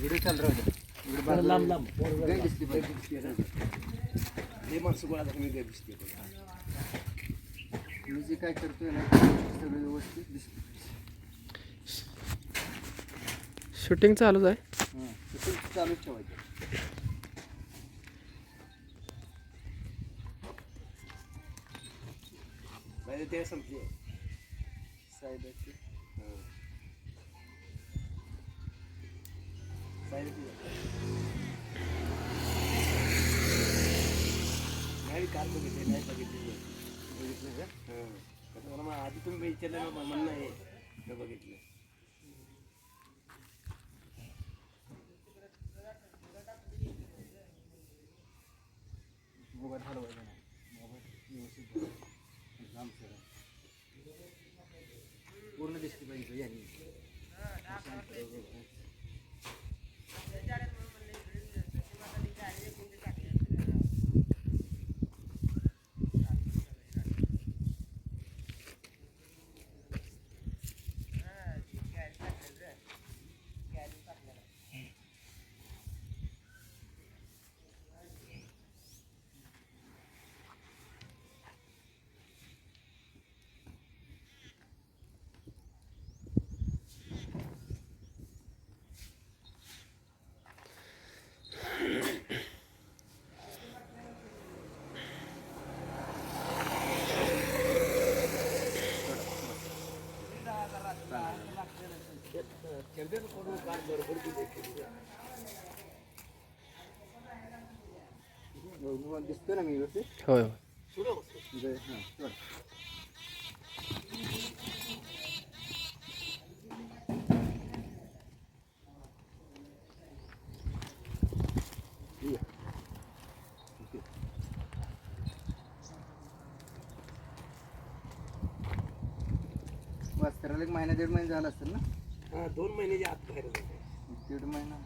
Video चालू राहू द्या इकडे जरा लांब लांब. गाय दिसली पाहिजे हे माणसं गोळा मी दिसते मी जे काय करतोय ना ते सगळं व्यवस्थित दिसलं शूटिंग चालूच आहे. हां चालूच ठेवायचं. ते संपली. साहेबाची. नाही काल बघितले. नाही बघितली बघितलं का हां मला मग आधी तुम्ही विचारलं ना म्हणणं आहे ते बघितलं मोबाईल हलवायचा दिसतोय ना मी व्यवस्थित होय होय म्हणजे हाँ सोड. ठीक आहे. ओके. वस्त्राला एक महिना दीड महिना झाला असेल ना हाँ दोन महिन्याच्या आत बाहेर दीड महिना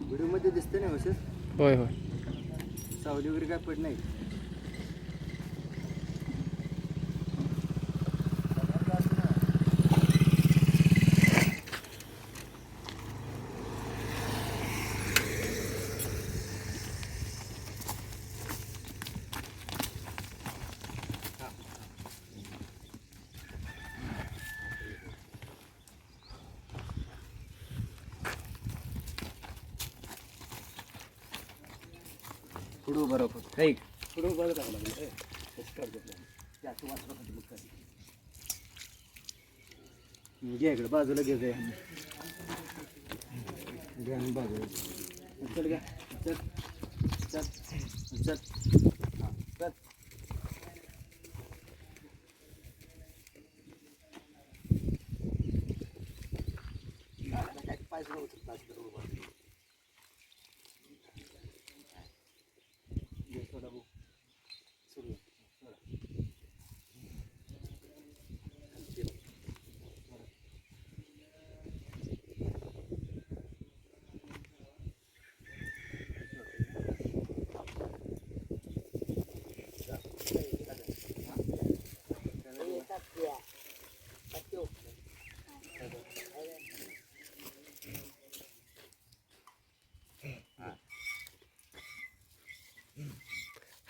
व्हिडिओमध्ये दिसते ना होय होय. सावली वगैरे काय पड नाही पुढं उभं राहू. ऐक पुढे उभं राहावं लागलं. तसं काढतो आपल्याला. ते असं वाचलं पाहिजे मग काय. घे इकडे बाजूला घे जाय घे आणि बाजूला. चल घ्या. चल चल चल हां चल काय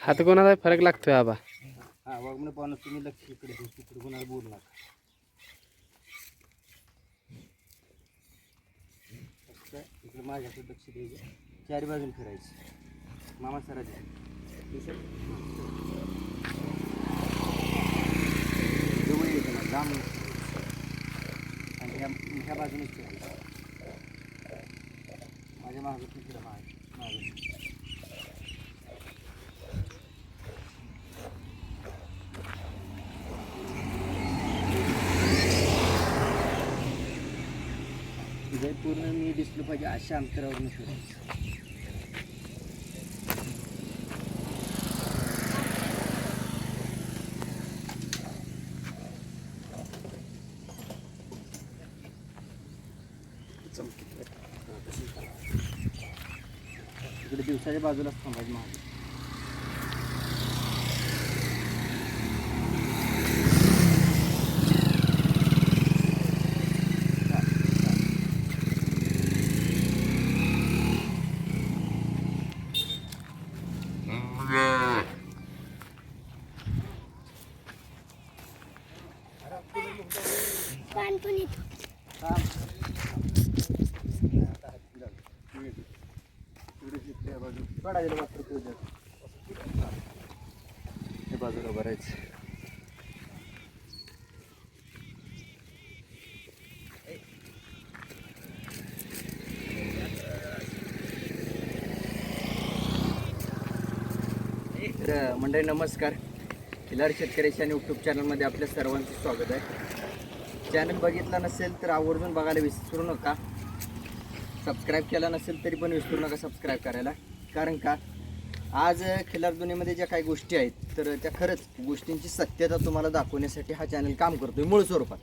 हात कोणाचा फरक लागतोय आबा. हा वागणं पाहून तुम्ही लक्ष इकडे दे, तिकडे कोणाला बोलू नका. फक्त इकडे माझ्याकडे लक्ष द्यायचं चारी बाजून फिरायचं. मामा सराच्या जवळ यायचं ना लांब नको. आणि ह्या ह्या बाजूनच फिरायचं. माझ्या मागं तू फिरा माग मागं. तुझ्या पूर्ण मी दिसलो पाहिजे अशा अंतरावरून फिरायचं इकडे दिवसाच्या बाजूलाच थांबायचं महाग काढायला मात्र तुझ्या हे बाजूला भरायचं. तर मंडळी नमस्कार. खिलार शेतकऱ्याच्या यूट्यूब चॅनलमध्ये आपल्या सर्वांचं स्वागत आहे. चॅनल बघितला नसेल तर आवर्जून बघायला विसरू नका. सबस्क्राईब केला नसेल तरी पण विसरू नका सबस्क्राईब करायला. कारण का? आज खिलार दुनियेमध्ये ज्या काही गोष्टी आहेत तर त्या खरंच गोष्टींची सत्यता तुम्हाला दाखवण्यासाठी हा चॅनल काम करतोय मूळ स्वरूपात.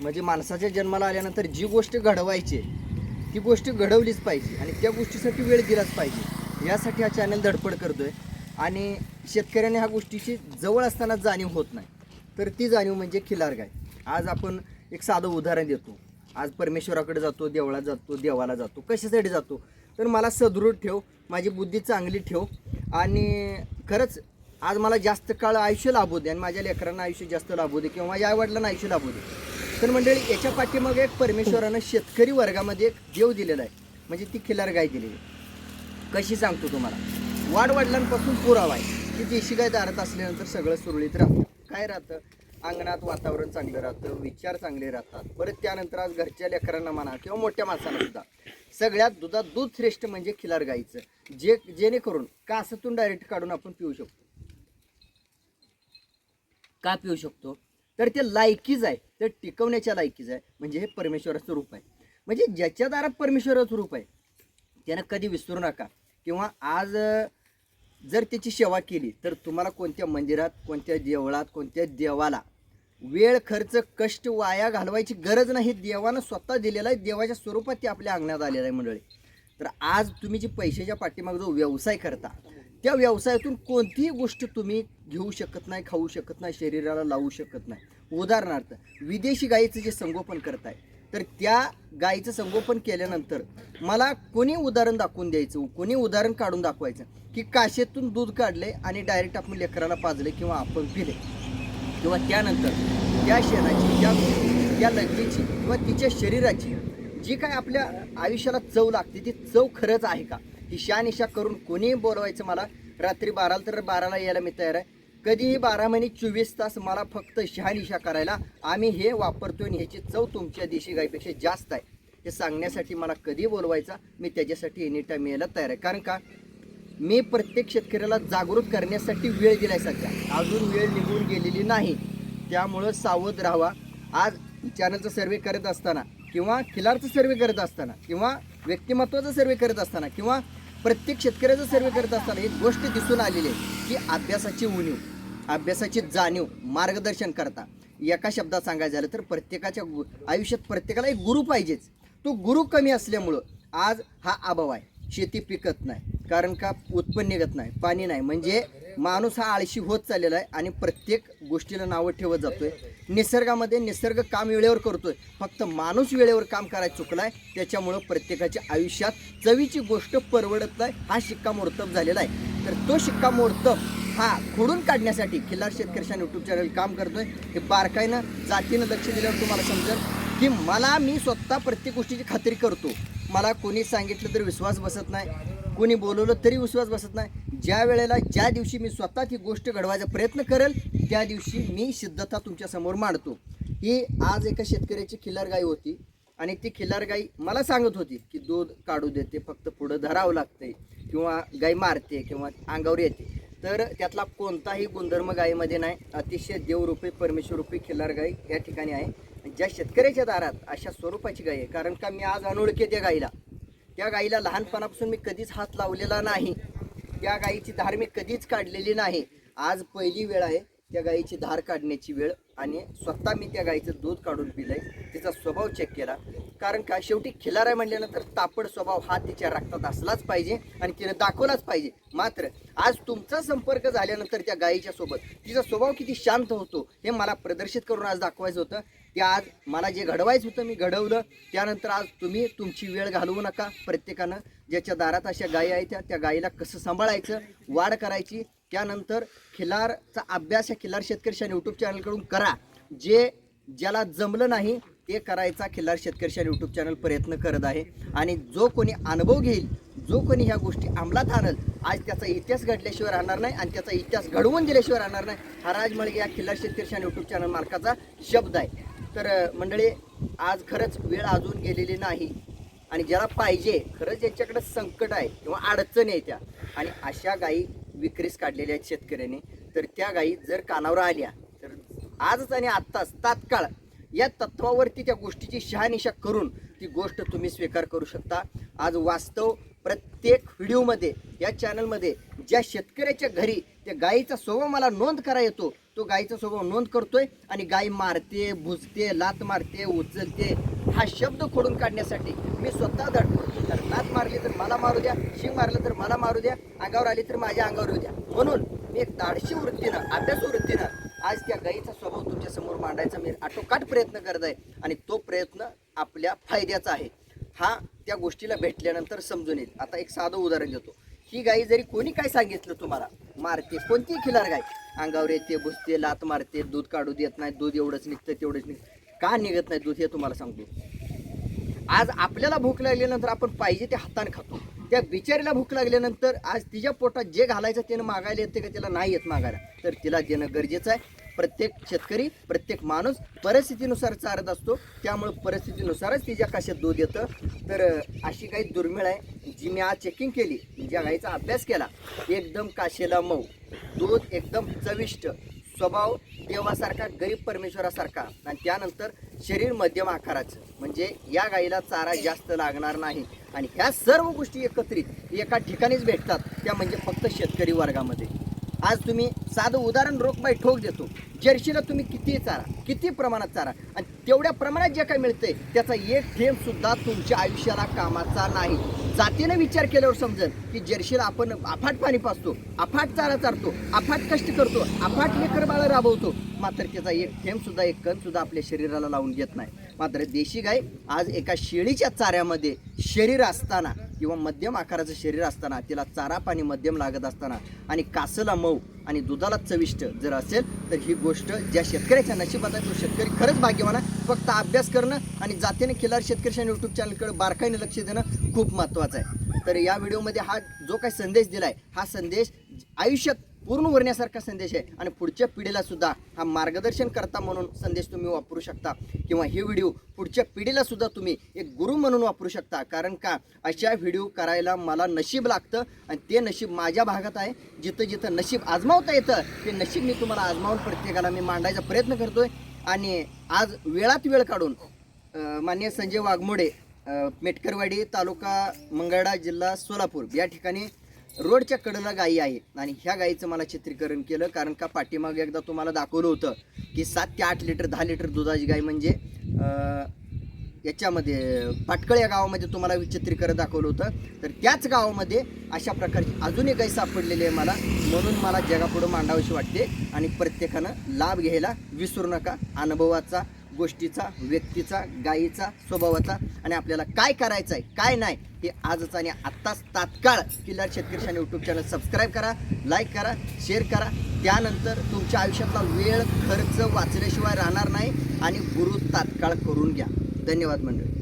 म्हणजे माणसाच्या जन्माला आल्यानंतर जी गोष्ट घडवायची आहे, ती गोष्ट घडवलीच पाहिजे आणि त्या गोष्टीसाठी वेळ दिलाच पाहिजे. यासाठी हा चॅनल धडपड करतोय. आणि शेतकऱ्याने ह्या गोष्टीची जवळ असताना जाणीव होत नाही. तर ती जाणीव म्हणजे खिलार गाय. आज आपण एक साधं उदाहरण देतो. आज परमेश्वराकडे जातो देवळात जातो देवाला जातो कशासाठी जातो? तर मला सदृढ ठेव माझी बुद्धी चांगली ठेव. आणि खरंच आज मला जास्त काळ आयुष्य लाभू दे आणि माझ्या लेकरांना आयुष्य जास्त लाभू दे किंवा माझ्या आईवडिलांना आयुष्य लाभू दे. तर मंडळी याच्या पाठीमागे एक परमेश्वरानं शेतकरी वर्गामध्ये एक देव दिलेला आहे. म्हणजे ती खिलार गाय दिलेली. कशी सांगतो तुम्हाला? वाडवडिलांपासून पुरावा आहे. की देशी गाय दारात असल्यानंतर सगळं सुरळीत राहतं. काय राहतं? अंगणात वातावरण चांगलं राहतं विचार चांगले राहतात. परत त्यानंतर आज घरच्या लेकरांना म्हणा किंवा मोठ्या माणसांना सुद्धा सगळ्यात दुधात दूध श्रेष्ठ म्हणजे खिलार गाईचं. जे जेणेकरून कासातून डायरेक्ट काढून आपण पिऊ शकतो. का पिऊ शकतो? तर ते लायकीच आहे. तर टिकवण्याच्या लायकीच आहे. म्हणजे हे परमेश्वराचं रूप आहे. म्हणजे ज्याच्या दारात परमेश्वराचं रूप आहे त्यानं कधी विसरू नका. किंवा आज जर त्याची सेवा केली तर तुम्हाला कोणत्या मंदिरात कोणत्या देवळात कोणत्या देवाला वेळ खर्च कष्ट वाया घालवायची गरज नाही. देवानं स्वतः दिलेला आहे. देवाच्या स्वरूपात ते आपल्या अंगणात आलेलं आहे मंडळी. तर आज तुम्ही जी पैशाच्या पाठीमाग जो व्यवसाय करता त्या व्यवसायातून कोणतीही गोष्ट तुम्ही घेऊ शकत नाही खाऊ शकत नाही शरीराला लावू शकत नाही. उदाहरणार्थ विदेशी गायीचं जे संगोपन करताय तर त्या गायीचं संगोपन केल्यानंतर मला कोणी उदाहरण दाखवून द्यायचं कोणी उदाहरण काढून दाखवायचं की काशेतून दूध काढले आणि डायरेक्ट आपण लेकराला पाजले किंवा आपण पिले किंवा त्यानंतर त्या शेणाची त्या त्या लग्नीची किंवा तिच्या शरीराची जी काय आपल्या आयुष्याला चव लागते ती चव खरंच आहे का? ही शानिशा करून कोणीही बोलवायचं मला रात्री बाराला तर बाराला यायला मी तयार आहे. कधीही बारा महिने चोवीस तास मला फक्त शहानिशा करायला आम्ही हे वापरतो आणि ह्याची चव तुमच्या देशी गाईपेक्षा जास्त आहे. हे सांगण्यासाठी मला कधी बोलवायचा मी त्याच्यासाठी एनी टाईम यायला तयार आहे. कारण का? मी प्रत्येक शेतकऱ्याला जागृत करण्यासाठी वेळ दिलाय सध्या. अजून वेळ निघून गेलेली नाही. त्यामुळं सावध राहावा. आज चॅनलचा सर्वे करत असताना किंवा खिलारचा सर्वे करत असताना किंवा व्यक्तिमत्वाचा सर्वे करत असताना किंवा प्रत्येक शेतकऱ्याचा सर्वे करत असताना एक गोष्ट दिसून आलेली आहे की अभ्यासाची उणीव अभ्यासाची जाणीव मार्गदर्शन करता. एका शब्दात सांगायचं झालं तर प्रत्येकाच्या गु- आयुष्यात प्रत्येकाला एक गुरु पाहिजेच. तो गुरु कमी असल्यामुळं आज हा अभाव आहे. शेती पिकत नाही. कारण का? उत्पन्न निघत नाही पाणी नाही. म्हणजे माणूस हा आळशी होत चाललेला आहे आणि प्रत्येक गोष्टीला नावं ठेवत जातोय. निसर्गामध्ये निसर्ग काम वेळेवर करतोय. फक्त माणूस वेळेवर काम करायला चुकलाय त्याच्यामुळं प्रत्येकाच्या आयुष्यात चवीची गोष्ट परवडत नाही हा शिक्कामोर्तब झालेला आहे. तर तो शिक्कामोर्तब हा खोडून काढण्यासाठी खिल्लार शेतकऱ्याच्या यूट्यूब चॅनल काम करतोय. हे बारकाईनं जातीनं लक्ष दिल्यावर तुम्हाला समजेल की मला मी स्वतः प्रत्येक गोष्टीची खात्री करतो. मला कोणी सांगितलं तर विश्वास बसत नाही. कोणी बोलवलं तरी विश्वास बसत नाही. ज्या वेळेला ज्या दिवशी मी स्वतः ती गोष्ट घडवायचा प्रयत्न करेल त्या दिवशी मी सिद्धता तुमच्यासमोर मांडतो. ही आज एका शेतकऱ्याची खिल्लार गाई होती आणि ती खिल्लार गाई मला सांगत होती की दूध काढू देते फक्त पुढं धरावं लागते किंवा गाई मारते किंवा अंगावर येते. तर त्यातला कोणताही गुणधर्म गायीमध्ये नाही. अतिशय देवरूपी परमेश्वरूपी खिल्लार गाई या ठिकाणी आहे. ज्या शेतकऱ्याच्या दारात अशा स्वरूपाची गाय आहे कारण का मी आज अनोळखे त्या गाईला. त्या गाईला लहानपणापासून मी कधीच हात लावलेला नाही. त्या गाईची धार मी कधीच काढलेली नाही. आज पहिली वेळ आहे त्या गाईची धार काढण्याची वेळ. आणि स्वतः मी त्या गाईचं दूध काढून पिलंय. तिचा स्वभाव चेक केला. कारण का शेवटी खिलार आहे म्हटल्यानंतर तापड स्वभाव हा तिच्या रक्तात असलाच पाहिजे आणि तिनं दाखवलाच पाहिजे. मात्र आज तुमचा संपर्क झाल्यानंतर त्या गाईच्या सोबत तिचा स्वभाव किती शांत होतो हे मला प्रदर्शित करून आज दाखवायचं होतं. ते आज मला जे घडवायचं होतं मी घडवलं. त्यानंतर आज तुम्ही तुमची वेळ घालवू नका. प्रत्येकानं ज्याच्या दारात अशा गायी आहेत त्या त्या गायीला कसं सांभाळायचं वाढ करायची त्यानंतर खिलारचा अभ्यास या खिलार शेतकरी यूट्यूब चॅनलकडून करा. जे ज्याला जमलं नाही ते करायचा खिल्लार शेतकरी यूट्यूब चॅनल प्रयत्न करत आहे. आणि जो कोणी अनुभव घेईल जो कोणी ह्या गोष्टी अंमलात आणल आज त्याचा इतिहास घडल्याशिवाय राहणार नाही आणि त्याचा इतिहास घडवून दिल्याशिवाय राहणार नाही हा राज मळगे या खिल्लार शेतकरी यूट्यूब चॅनल मार्काचा शब्द आहे. तर मंडळी आज खरंच वेळ अजून गेलेली नाही. आणि ज्याला पाहिजे खरंच ज्याच्याकडे संकट आहे किंवा अडचण आहे त्या. आणि अशा गायी विक्रीस काढलेल्या आहेत शेतकऱ्याने. तर त्या गायी जर कानावर आल्या तर आजच आणि आत्ताच तात्काळ या तत्वावरती त्या गोष्टीची शहानिशा करून ती गोष्ट तुम्ही स्वीकार करू शकता. आज वास्तव प्रत्येक व्हिडिओमध्ये या चॅनलमध्ये ज्या शेतकऱ्याच्या घरी त्या गायीचा स्वभाव मला नोंद करा येतो तो गायीचा स्वभाव नोंद करतोय आणि गाय मारते भुजते लात मारते उचलते हा शब्द खोडून काढण्यासाठी मी स्वतः धडपडतो लात मारली तर मला मारू द्या शिंग मारलं तर मला मारू द्या अंगावर आली तर माझ्या अंगावर येऊ द्या. म्हणून मी एक ताडशी वृत्तीनं अभ्यास वृत्तीनं आज त्या गाईचा स्वभाव तुमच्यासमोर मांडायचा मी आटोकाट प्रयत्न करत आहे आणि तो प्रयत्न आपल्या फायद्याचा आहे. हा त्या गोष्टीला भेटल्यानंतर समजून येईल. आता एक साधं उदाहरण देतो. ही गाई जरी कोणी काय सांगितलं तुम्हाला मारते कोणतीही खिलार गाय अंगावर येते घुसते लात मारते दूध काढू देत नाही दूध एवढंच निघतं तेवढंच निघतं. का निघत नाही दूध हे तुम्हाला सांगतो. आज आपल्याला भूक लागल्यानंतर आपण पाहिजे ते हाताने खातो. त्या बिचारीला भूक लागल्यानंतर आज तिच्या पोटात जे घालायचं त्यानं मागायला येते का तिला नाही येत मागायला. तर तिला देणं गरजेचं आहे. प्रत्येक शेतकरी प्रत्येक माणूस परिस्थितीनुसार चारत असतो. त्यामुळे परिस्थितीनुसारच तिच्या काशात दूध येतं. तर अशी काही दुर्मिळ आहे. जी मी आज चेकिंग केली ज्या गाईचा अभ्यास केला एकदम काशेला मऊ. दूध एकदम चविष्ट. स्वभाव देवासारखा गरीब परमेश्वरासारखा. आणि त्यानंतर शरीर मध्यम आकाराचं. म्हणजे या गाईला चारा जास्त लागणार नाही. आणि ह्या सर्व गोष्टी एकत्रित एका ठिकाणीच भेटतात. त्या म्हणजे फक्त शेतकरी वर्गामध्ये. आज तुम्ही साधं उदाहरण रोखबाई ठोक देतो. जर्शीला तुम्ही किती चारा किती प्रमाणात चारा आणि तेवढ्या प्रमाणात जे काय मिळतंय त्याचा एक थेंबसुद्धा तुमच्या आयुष्याला कामाचा नाही. जातीनं विचार केल्यावर समजेल की जर्शीला आपण अफाट पाणी पाचतो अफाट चारा चारतो अफाट कष्ट करतो अफाट लेकर बाळा राबवतो. मात्र त्याचा एक थेंब सुद्धा एक कण सुद्धा आपल्या शरीराला लावून घेत नाही. मात्र देशी गाय आज एका शेळीच्या चाऱ्यामध्ये शरीर असताना किंवा मध्यम आकाराचं शरीर असताना तिला चारा पाणी मध्यम लागत असताना आणि कासला मऊ आणि दुधाला चविष्ट जर असेल तर ही गोष्ट ज्या शेतकऱ्याच्या नशिबात आहे तो शेतकरी खरंच भाग्यवान आहे. फक्त अभ्यास करणं आणि जातीने खिलार शेतकऱ्याच्या यूट्यूब चॅनलकडे बारकाईने लक्ष देणं खूप महत्त्वाचं आहे. तर या व्हिडिओमध्ये हा जो काही संदेश दिला आहे हा संदेश आयुष्यात पूर्ण उरण्यासारखा संदेश आहे. आणि पुढच्या पिढीला सुद्धा हा मार्गदर्शन करता म्हणून संदेश तुम्ही वापरू शकता. किंवा हे व्हिडिओ पुढच्या पिढीला सुद्धा तुम्ही एक गुरु म्हणून वापरू शकता. कारण का? अशा व्हिडिओ करायला मला नशीब लागतं आणि ते नशीब माझ्या भागात आहे. जिथं जिथं नशीब आजमावता येतं ते नशीब मी तुम्हाला आजमावून प्रत्येकाला मी मांडायचा प्रयत्न करतोय. आणि आज वेळात वेळ काढून मान्य माननीय संजय वाघमोडे मेटकरवाडी तालुका मंगळडा जिल्हा सोलापूर या ठिकाणी रोडच्या कडनं गायी आहे. आणि ह्या गायीचं मला चित्रीकरण केलं कारण का पाठीमागे एकदा तुम्हाला दाखवलं होतं की सात ते आठ लिटर दहा लिटर दुधाची गाय म्हणजे याच्यामध्ये पाटकळ या गावामध्ये तुम्हाला चित्रीकरण दाखवलं होतं. तर त्याच गावामध्ये अशा प्रकारची अजून एक गाई सापडलेली आहे मला. म्हणून मला जगापुढं मांडावीशी वाटते. आणि प्रत्येकानं लाभ घ्यायला विसरू नका. अनुभवाचा गोष्टीचा व्यक्तीचा गायीचा स्वभावाचा आणि आपल्याला काय करायचं आहे काय नाही हे आजच आणि आत्ताच तात्काळ किल्लार शेतकरी यूट्यूब चॅनल सबस्क्राईब करा लाईक करा शेअर करा. त्यानंतर तुमच्या आयुष्यातला वेळ खर्च वाचल्याशिवाय राहणार नाही आणि गुरु तात्काळ करून घ्या. धन्यवाद मंडळी.